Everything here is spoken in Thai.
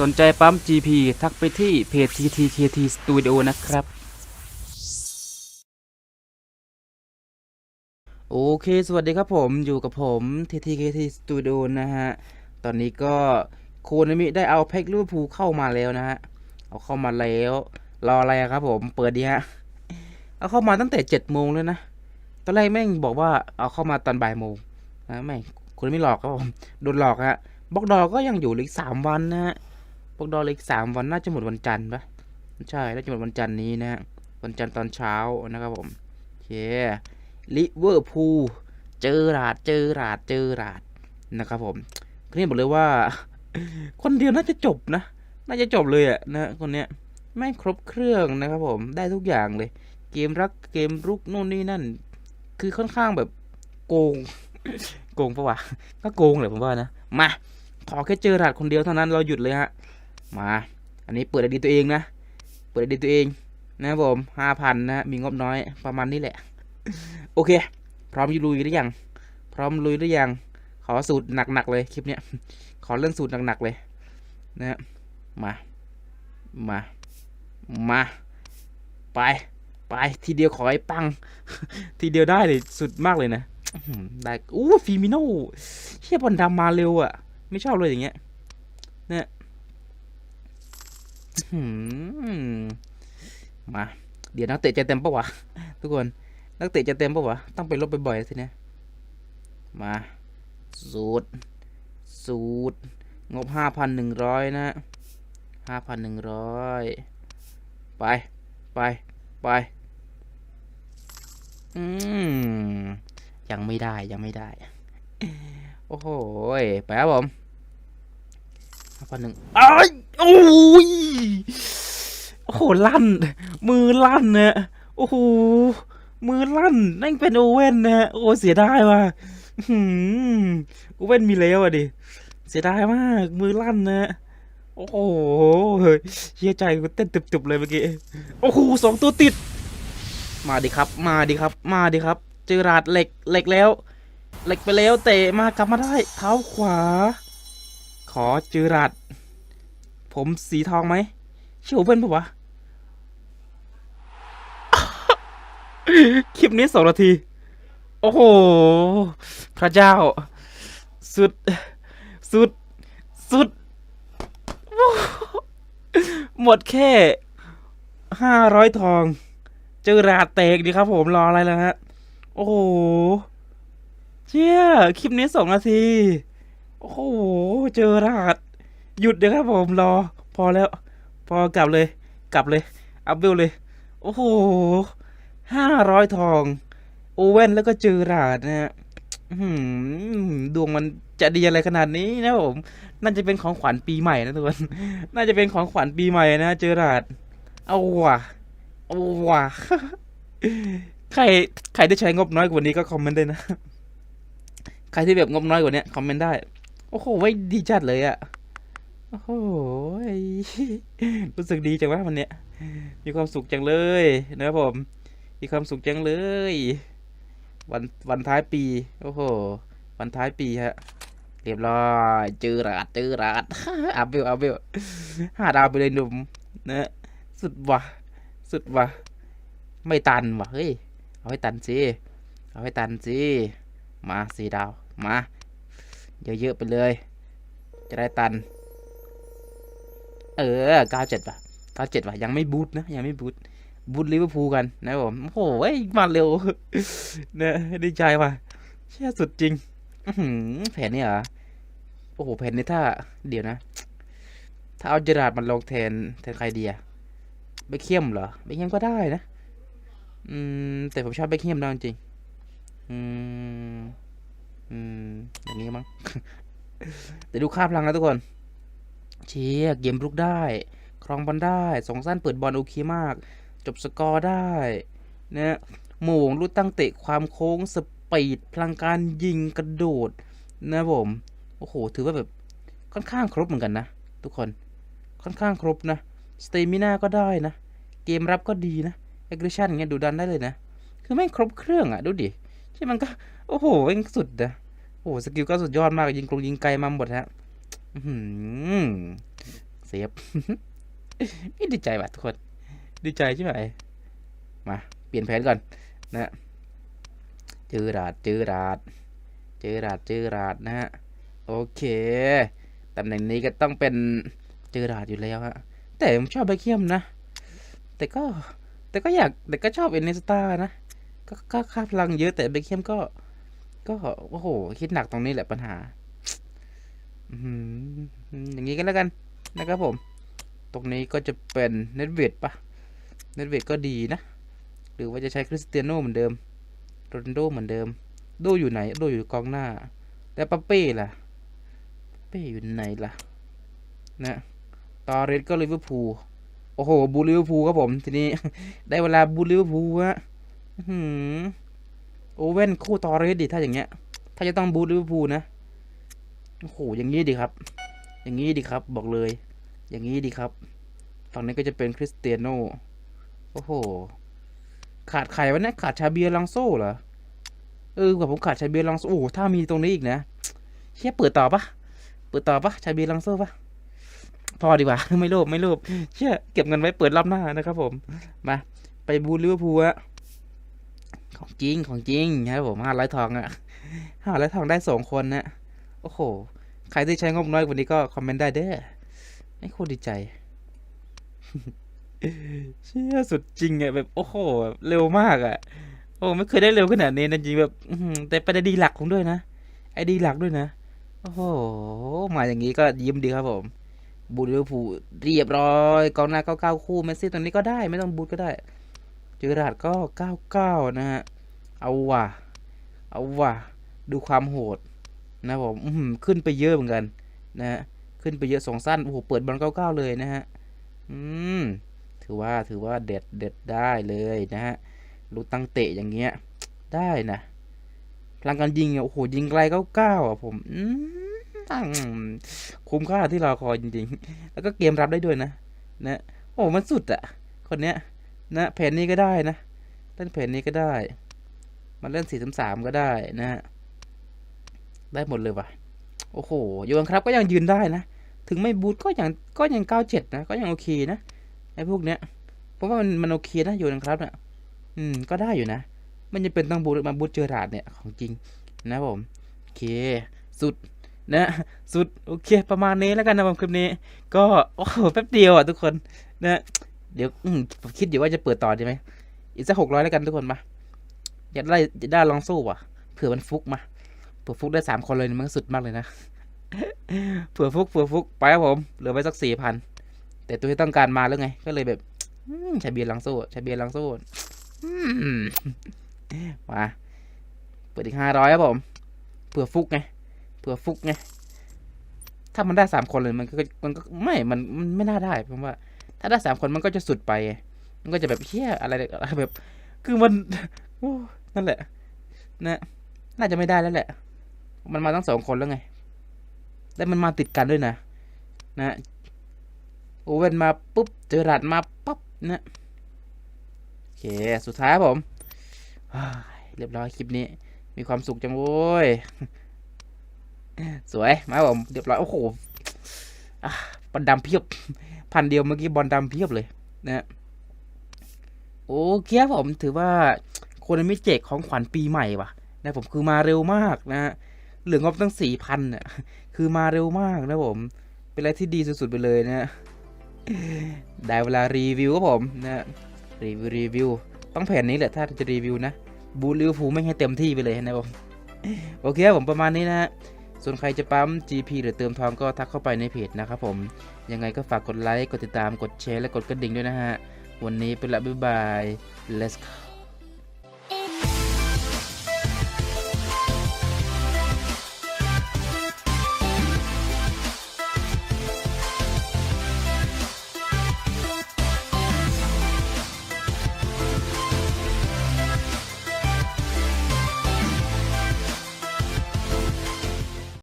สนใจปั๊ม GP ทักไปที่เพจ TTKT Studio นะครับ โอเค สวัสดีครับผมอยู่กับผม TTKT Studio นะฮะ ตอนนี้ก็โคนามิได้เอาแพ็กลิเวอร์พูลเข้ามาแล้วนะฮะ เอาเข้ามาแล้ว รออะไรครับผมเปิดดีฮะ เอาเข้ามาตั้งแต่เจ็ดโมงเลยนะ ตอนแรกแม่งบอกว่าเอาเข้ามาตอนบ่ายโมงนะแม่งคนไม่หลอกครับผม โดนหลอกฮะบล็อกดอก็ยังอยู่เหลืออีกสามวันนะฮะ บล็อกดอลอีกสามวันน่าจะหมดวันจันทร์ปะใช่น่าจะหมดวันจันทร์นี้นะฮะวันจันทร์ตอนเช้านะครับผมโอเคลิเวอร์พูลเจอราดเจอราดเจอราดนะครับผมคนนี้บอกเลยว่า คนเดียวน่าจะจบนะ น่าจะจบเลยอะนะคนเนี้ยแม่ครบเครื่องนะครับผมได้ทุกอย่างเลย เกมรักเกมรุกนู่นนี่นั่น คือค่อนข้างแบบโกง โกงปะวะก็โกงเลยผมว่านะมาขอแค่เจอราดคนเดียวเท่านั้นเราหยุดเลยฮะ มา อันนี้เปิดไอดีตัวเองนะ เปิดไอดีตัวเองนะครับผมห้าพันนะมีงบน้อยประมาณนี้แหละ โอเค พร้อมลุยหรือยัง พร้อมลุยหรือยัง ขอสูตรหนักๆเลยคลิปเนี้ย ขอเรื่องสูตรหนักๆเลยนะมา มา มา ไป ไป ทีเดียวขอให้ปัง ทีเดียวได้เลยสุดมากเลยนะได้อู้ฟีมิโน่เชี่ยบอลดำมาเร็วอะ่ะ ไม่ชอบเลยอย่างเงี้ยเนี่ย มา เดี๋ยวนักเตะจะเต็มปะวะ ทุกคน นักเตะจะเต็มปะวะ ต้องไปลบบ่อยๆสิเนี่ยมา สูตร สูตร งบห้าพันหนึ่งร้อยนะห้าพันหนึ่งร้อยไป ไป ไป อืม ยังไม่ได้ ยังไม่ได้ โอ้โหยไปครับผมห้าพันหนึ่งอ้าย โอ้ยโอ้โหลั่น มือลั่นเนะโอ้โหมือลั่นนั่งเป็นโอเว่นนะโอ้เสียดายว่ะอื้อหืมโอเว่นมีแล้วอะดิเสียดายมาก มือลั่นนะโอ้โหเชี่ยใจกูเต้นตุบๆเลยเมื่อกี้โอ้โหสองตัวติด มาดิครับ มาดิครับ มาดิครับ เจอราดเหล็กเหล็กแล้ว เหล็กไปแล้วเตะมากลับมาได้ เท้าขวา ขอเจอราด ผมสีทองไหมเชื่อเป็นปะวะ คลิปนี้สองนาที โอ้โห พระเจ้า สุด สุด สุด หมดแค่ห้าร้อยทอง เจอราดแตกดีครับผมรออะไรแล้วฮะ โอ้โห เชี่ย คลิปนี้สองนาที โอ้โห เจอราด หยุดเดี๋ยวครับผมรอ พอแล้ว พอกลับเลย กลับเลย อัพเวลเลย โอ้โหห้าร้อยทอง โอเว่นแล้วก็เจอราดนะฮะดวงมันจะดีอะไรขนาดนี้นะผม น่าจะเป็นของขวัญปีใหม่นะทุกคน น่าจะเป็นของขวัญปีใหม่นะเจอราดเอาว่ะ เอาว่ะ ใคร ใครที่ใช้งบน้อยกว่านี้ก็คอมเมนต์ได้นะ ใครที่แบบงบน้อยกว่านี้คอมเมนต์ได้ โอ้โหไว้ดีจัดเลยอะ โอ้โหยรู้สึกดีจังวะวันเนี้ยมีความสุขจังเลยนะครับผม มีความสุขจังเลย วันวันท้ายปี โอ้โห วันท้ายปีฮะ เรียบร้อยเจอราดเจอราดอัพเบลอัพเบลห้าดาวไปเลยหนุ่มนะสุดว่ะ สุดว่ะ ไม่ตันว่ะ เฮ้ย เอาให้ตันสิ เอาให้ตันสิ มาสี่ดาว มา เยอะๆไปเลย จะได้ตัน เออเก้าเจ็ดว่ะเก้าเจ็ดว่ะ ยังไม่บูทนะ ยังไม่บูทบูทลิเวอร์พูลกันนะครับผมโอ้โหเอ้ยมาเร็วนะดีใจว่ะเชื่อสุดจริงแผนนี่เหรอ โอ้โห แผนนี้ถ้า เดี๋ยวนะ ถ้าเอาเจอราดมันลงแทนแทนใครดีอะเบคเคียมเหรอเบคเคียมก็ได้นะ อืม แต่ผมชอบเบคเคียมนะจริง อืม อืม อย่างนี้มั้ง แต่ดูค่าพลังนะทุกคน เชียเกมลุกได้ ครองบอลได้สองสั้นเปิดบอลโอเคมาก จบสกอร์ได้นะโมงรูดตั้งเตะความโค้งสปีดพลังการยิงกระโดดนะผมโอ้โหถือว่าแบบค่อนข้างครบเหมือนกันนะ ทุกคนค่อนข้างครบนะสเตมิน่าก็ได้นะ เกมรับก็ดีนะแอคชั่นเงี้ยดูดันได้เลยนะ คือแม่ครบเครื่องอะดูดิที่มันก็ โอ้โหแม่งสุดนะโอ้โหสกิลก็สุดยอดมากยิงกลงยิงไกลมาหมดฮะ เซฟไม่ดีใจว่ะทุกคน ดีใจใช่ไหมมา เปลี่ยนแผนก่อน นะเจอราดเจอราดเจอราดเจอราดนะฮะ โอเค ตำแหน่งนี้ก็ต้องเป็นเจอราดอยู่แล้วฮะ แต่ผมชอบเบเคียมนะ แต่ก็ แต่ก็อยาก แต่ก็ชอบเอเนสตานะก็ก็ค่าพลังเยอะแต่เบเคียมก็ ก็ โอ้โห คิดหนักตรงนี้แหละปัญหา อย่างนี้ก็แล้วกันนะครับผม ตรงนี้ก็จะเป็นเน็ตเวดปะเน็ตเวดก็ดีนะ หรือว่าจะใช้คริสเตียโนเหมือนเดิมโรนโดเหมือนเดิม โดอยู่ไหน โดอยู่กองหน้า แล้วปาเป้ล่ะปาเป้อยู่ไหนล่ะ นะตอเรสก็ลิเวอร์พูล โอ้โห บูลิเวอร์พูลครับผม ทีนี้ ได้เวลาบูลิเวอร์พูลฮะอื้อหือโอเว่นคู่ตอเรสดิถ้าอย่างเงี้ย ถ้าจะต้องบูลิเวอร์พูลนะ โอ้โหอย่างนี้ดีครับ อย่างนี้ดีครับบอกเลย อย่างนี้ดีครับ ฝั่งนี้ก็จะเป็นคริสเตียโนโอ้โห ขาดใครวะเนี่ยขาดชาเบียลังโซ่เหรอเออว่าผมขาดชาเบียลังโซ่โอ้โหถ้ามีตรงนี้อีกนะเฮียเปิดต่อปะเปิดต่อปะชาเบียลังโซ่ปะพอดีกว่าไม่โลภไม่โลภเชื่อเก็บเงินไว้เปิดรอบหน้านะครับผมมาไปบูลิเวอร์พูลอะของจริงของจริงครับผมห้าร้อยทองอะห้าร้อยทองได้สองคนนะโอ้โห ใครที่ใช้งบน้อยกว่านี้ก็คอมเมนต์ได้เด้อไม่โคตรดีใจ เชี่ยสุดจริงอะแบบโอ้โหแบบเร็วมากอะโอ้ไม่เคยได้เร็วขนาดนี้นะจริงแบบแต่เป็นไอดีหลักผมด้วยนะไอดีหลักด้วยนะโอ้โหมาอย่างนี้ก็ยิ้มดีครับผมบูลิเวอร์พูลเรียบร้อยกองหน้าเก้าเก้าคู่เมสซี่ตรงนี้ก็ได้ไม่ต้องบูทก็ได้เจอราดก็เก้าเก้านะฮะเอาว่ะเอาว่ะดูความโหด นะผมขึ้นไปเยอะเหมือนกันนะฮะขึ้นไปเยอะสองสั้นโอ้โหเปิดบอลเก้าเก้าเลยนะฮะอืมถือว่าถือว่าเด็ดเด็ดได้เลยนะฮะรู้ตั้งเตะอย่างเงี้ย ได้นะพลังการยิงอะโอ้โหยิงไกลเก้าเก้าอะผมอืมตั้งคุ้มค่าที่รอคอยจริงๆ แล้วก็เกมรับได้ด้วยนะนะโอ้มันสุดอะ คนเนี้ยนะแผนนี้ก็ได้นะเล่นแผนนี้ก็ได้ มันเล่นสี่สามสามก็ได้นะฮะ ได้หมดเลยว่ะ โอ้โหโยนครับก็ยังยืนได้นะ ถึงไม่บูทก็ยังก็ยังเก้าเจ็ดนะ ก็ยังโอเคนะไอ้พวกเนี้ย เพราะว่ามันมันโอเคนะโยนครับเนี่ยอืม ก็ได้อยู่นะ มันจะเป็นต้องบูทมาบูทเจอราดเนี่ยของจริงนะผม โอเค สุดนะสุดโอเค ประมาณนี้แล้วกันนะผมคลิปนี้ ก็โอ้โหแป๊บเดียวอะทุกคนนะเดี๋ยวผมคิดอยู่ว่าจะเปิดต่อดีไหมอีกสักหกร้อยแล้วกันทุกคนมา อยากได้อยากได้ลองสู้ว่ะ เผื่อมันฟุกมา เผื่อฟุกได้สามคนเลยมันก็สุดมากเลยนะเผื่อฟุกเผื่อฟุกไปครับผมเหลือไว้สักสี่พันแต่ตัวที่ต้องการมาแล้วไง ก็เลยแบบใช้เบียร์ลังโซ่ใช้เบียร์ลังโซ่มาเปิดอีกห้าร้อยครับผมเผื่อฟุกไงเผื่อฟุกไงถ้ามันได้สามคนเลยมันก็มันก็ไม่มันมันไม่น่าได้ผมว่า ถ้าได้สามคนมันก็จะสุดไปมันก็จะแบบเฮี้ยอะไรอะไรแบบ คือมันนั่นแหละนะน่าจะไม่ได้แล้วแหละ มันมาตั้งสองคนแล้วไงแล้วมันมาติดกันด้วยนะ นะโอเว่นมาปุ๊บ เจอรัดมาปั๊บนะโอเค สุดท้ายผมเรียบร้อยคลิปนี้ มีความสุขจังโว้ย สวย มาผมเรียบร้อย โอ้โหบอลดำเพียบ พันเดียวเมื่อกี้บอลดำเพียบเลยนะฮะโอเคครับผมถือว่าโคนมิเจกของขวัญปีใหม่ว่ะนะผมคือมาเร็วมากนะฮะ เหลืองบตั้งสี่พันอะ คือมาเร็วมากนะผม เป็นอะไรที่ดีสุด ๆ ไปเลยนะได้เวลารีวิวครับผมนะรีวิวรีวิวต้องแผนนี้แหละถ้าจะรีวิวนะบูลิวฟูไม่ให้เต็มที่ไปเลยนะผมโอเคครับผมประมาณนี้นะฮะส่วนใครจะปั๊ม GP หรือเติมทองก็ทักเข้าไปในเพจนะครับผม ยังไงก็ฝากกดไลค์ กดติดตาม กดแชร์ และกดกระดิ่งด้วยนะฮะ วันนี้เป็นละบ๊ายบาย let's go